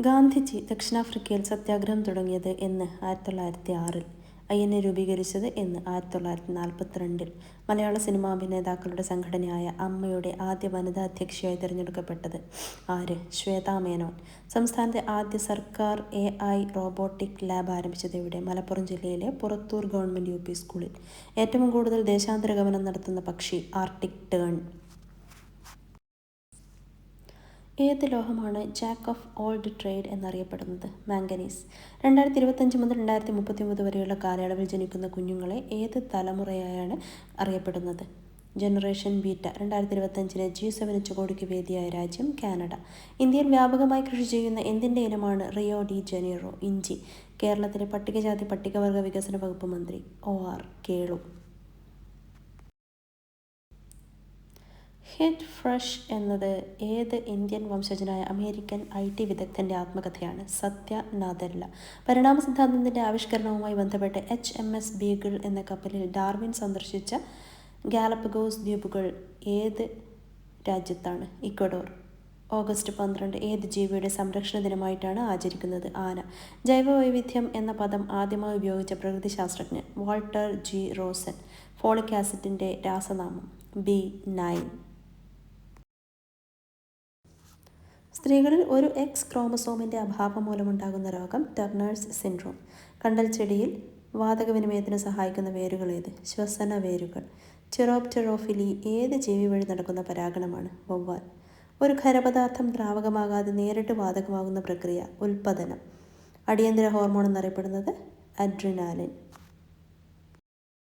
ഗാന്ധിജി ദക്ഷിണാഫ്രിക്കയിൽ സത്യാഗ്രഹം തുടങ്ങിയത് എന്ന് ആയിരത്തി തൊള്ളായിരത്തി ആറിൽ ഐ എൻ എ രൂപീകരിച്ചത് എന്ന് ആയിരത്തി തൊള്ളായിരത്തി നാൽപ്പത്തിരണ്ടിൽ മലയാള സിനിമാ അഭിനേതാക്കളുടെ സംഘടനയായ അമ്മയുടെ ആദ്യ വനിതാ അധ്യക്ഷയായി തിരഞ്ഞെടുക്കപ്പെട്ടത് ആര്? ശ്വേതാ മേനോൻ. സംസ്ഥാനത്തെ ആദ്യ സർക്കാർ എ ഐ റോബോട്ടിക് ലാബ് ആരംഭിച്ചത് ഇവിടെ മലപ്പുറം ജില്ലയിലെ പുറത്തൂർ ഗവൺമെന്റ് യു സ്കൂളിൽ. ഏറ്റവും കൂടുതൽ ദേശാന്തര ഗമനം നടത്തുന്ന പക്ഷി ആർട്ടിക് ടേൺ. ഏത് ലോഹമാണ് ജാക്ക് ഓഫ് ഓൾഡ് ട്രേഡ് എന്നറിയപ്പെടുന്നത്? മാംഗനീസ്. രണ്ടായിരത്തി ഇരുപത്തഞ്ച് മുതൽ രണ്ടായിരത്തി മുപ്പത്തി ഒമ്പത് വരെയുള്ള കാലയളവിൽ ജനിക്കുന്ന കുഞ്ഞുങ്ങളെ ഏത് തലമുറയായാണ് അറിയപ്പെടുന്നത്? Generation beta. രണ്ടായിരത്തി ഇരുപത്തഞ്ചിലെ ജി സെവൻ ഉച്ചകോടിക്ക് വേദിയായ രാജ്യം കാനഡ. ഇന്ത്യയിൽ വ്യാപകമായി കൃഷി ചെയ്യുന്ന എന്തിന്റെ ഇനമാണ് റിയോ ഡി ജനീറോ? ഇഞ്ചി. കേരളത്തിലെ പട്ടികജാതി പട്ടികവർഗ വികസന വകുപ്പ് മന്ത്രി O R Kelu. Hit Refresh എന്നത് ഏത് ഇന്ത്യൻ വംശജനായ അമേരിക്കൻ ഐ ടി വിദഗ്ധന്റെ ആത്മകഥയാണ്. സത്യ നാദല്ല പരിണാമ സിദ്ധാന്തത്തിന്റെ ആവിഷ്കരണവുമായി ബന്ധപ്പെട്ട് എച്ച് എം എസ് ബീഗിൾ എന്ന കപ്പലിൽ ഡാർവിൻ സന്ദർശിച്ച ഗാലപ്പഗോസ് ദ്വീപുകൾ ഏത് രാജ്യത്താണ്? ഇക്വഡോർ. ഓഗസ്റ്റ് പന്ത്രണ്ട് ഏത് ജീവിയുടെ സംരക്ഷണ ദിനമായിട്ടാണ് ആചരിക്കുന്നത് ആന? ജൈവവൈവിധ്യം എന്ന പദം ആദ്യമായി ഉപയോഗിച്ച പ്രകൃതിശാസ്ത്രജ്ഞൻ വാൾട്ടർ ജി റോസൻ. ഫോളിക് ആസിഡിന്റെ രാസനാമം. B nine. സ്ത്രീകളിൽ ഒരു എക്സ് ക്രോമസോമിന്റെ അഭാവം മൂലമുണ്ടാകുന്ന രോഗം ടെർണേഴ്സ് സിൻഡ്രോം കണ്ടൽ ചെടിയിൽ വാതകവിനിമയത്തിന് സഹായിക്കുന്ന വേരുകൾ ഏത്? ശ്വസന വേരുകൾ. ചെറോപ്റ്റെറോഫിലി ഏത് ജീവി വഴി നടക്കുന്ന പരാഗണമാണ്? വവ്വാൽ. ഒരു ഖരപദാർത്ഥം ദ്രാവകമാകാതെ നേരിട്ട് വാതകമാകുന്ന പ്രക്രിയ ഉൽപ്പതനം അടിയന്തര ഹോർമോൺ എന്നറിയപ്പെടുന്നത് അഡ്രിനാലിൻ